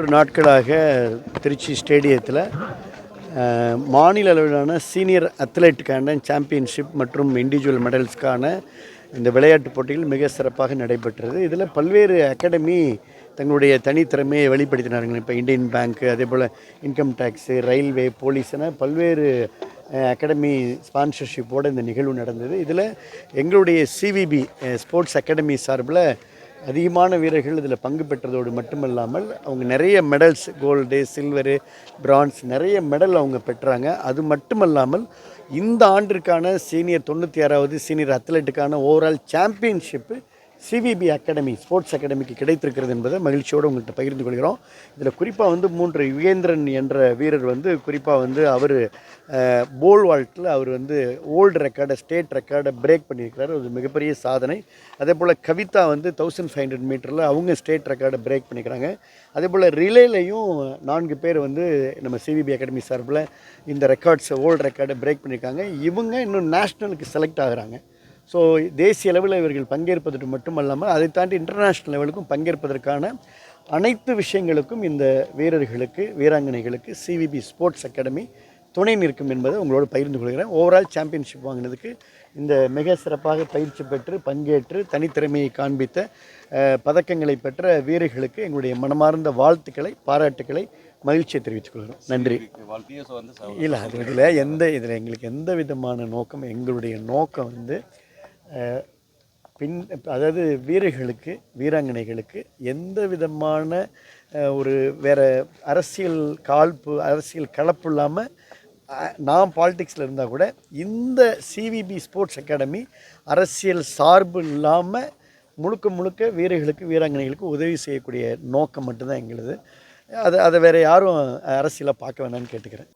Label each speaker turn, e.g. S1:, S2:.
S1: ஒரு நாட்களாக திருச்சி ஸ்டேடியத்தில் மாநில அளவிலான சீனியர் அத்லெட்டுக்கான சாம்பியன்ஷிப் மற்றும் இண்டிவிஜுவல் மெடல்ஸ்க்கான இந்த விளையாட்டுப் போட்டிகள் மிக சிறப்பாக நடைபெற்றது. இதில் பல்வேறு அகாடமி தங்களுடைய தனித்திறமையை வெளிப்படுத்தினாருங்க இப்போ இந்தியன் பேங்க்கு அதே போல் இன்கம் டேக்ஸு ரயில்வே போலீஸ் என பல்வேறு அகாடமி ஸ்பான்சர்ஷிப்போடு இந்த நிகழ்வு நடந்தது. இதில் எங்களுடைய சிவிபி ஸ்போர்ட்ஸ் அகாடமி சார்பில் அதிகமான வீரர்கள் இதில் பங்கு பெற்றதோடு மட்டுமல்லாமல் அவங்க நிறைய மெடல்ஸ் கோல்டு சில்வரு பிரான்ஸ் நிறைய மெடல் அவங்க பெற்றாங்க. அது மட்டுமல்லாமல் இந்த ஆண்டிற்கான சீனியர் தொண்ணூற்றி ஆறாவது senior அத்லெட்டுக்கான overall championship CVP academy sports அகாடமிக்கு கிடைத்திருக்கிறது என்பதை மகிழ்ச்சியோடு உங்கள்கிட்ட பகிர்ந்து கொள்கிறோம். இதில் குறிப்பாக வந்து மூன்று யுகேந்திரன் என்ற வீரர் வந்து குறிப்பாக வந்து அவர் போல் வால்ட்டில் அவர் வந்து ஓல்டு ரெக்கார்டை ஸ்டேட் ரெக்கார்டை பிரேக் பண்ணியிருக்கிறார். அது மிகப்பெரிய சாதனை. அதே போல் கவிதா வந்து தௌசண்ட் ஃபைவ் ஹண்ட்ரட் மீட்டரில் அவங்க ஸ்டேட் ரெக்கார்டை பிரேக் பண்ணிக்கிறாங்க. அதே போல் ரிலேலையும் நான்கு பேர் வந்து நம்ம சிவிபி அகாடமி சார்பில் இந்த ரெக்கார்ட்ஸ் ஓல்டு ரெக்கார்டை பிரேக் பண்ணியிருக்காங்க. இவங்க இன்னும் நேஷ்னலுக்கு செலக்ட் ஆகிறாங்க. ஸோ தேசிய அளவில் இவர்கள் பங்கேற்பதற்கு மட்டுமல்லாமல் அதை தாண்டி இன்டர்நேஷ்னல் லெவலுக்கும் பங்கேற்பதற்கான அனைத்து விஷயங்களுக்கும் இந்த வீரர்களுக்கு வீராங்கனைகளுக்கு சிவிபி ஸ்போர்ட்ஸ் அகாடமி துணை நிற்கும் என்பதை உங்களோடு பகிர்ந்து கொள்கிறேன். ஓவரால் சாம்பியன்ஷிப் வாங்கினதுக்கு இந்த மிக சிறப்பாக பயிற்சி பெற்று பங்கேற்று தனித்திறமையை காண்பித்த பதக்கங்களை பெற்ற வீரர்களுக்கு எங்களுடைய மனமார்ந்த வாழ்த்துக்களை பாராட்டுக்களை மகிழ்ச்சியை தெரிவித்துக் கொள்கிறோம். நன்றி. இல்லை அது இதில் எந்த இதில் எங்களுக்கு எந்த விதமான நோக்கம் எங்களுடைய நோக்கம் வந்து பின் அதாவது வீரர்களுக்கு வீராங்கனைகளுக்கு எந்த விதமான ஒரு வேற அரசியல் காழ்ப்பு அரசியல் கலப்பு இல்லாமல் நான் பாலிடிக்ஸில் இருந்தால் கூட இந்த சிவிபி ஸ்போர்ட்ஸ் அகாடமி அரசியல் சார்பு இல்லாமல் முழுக்க முழுக்க வீரர்களுக்கு வீராங்கனைகளுக்கு உதவி செய்யக்கூடிய நோக்கம் மட்டும்தான் எங்களுது. அதை அதை வேறு யாரும் அரசியலை பார்க்க வேணாம்னு கேட்டுக்கிறேன்.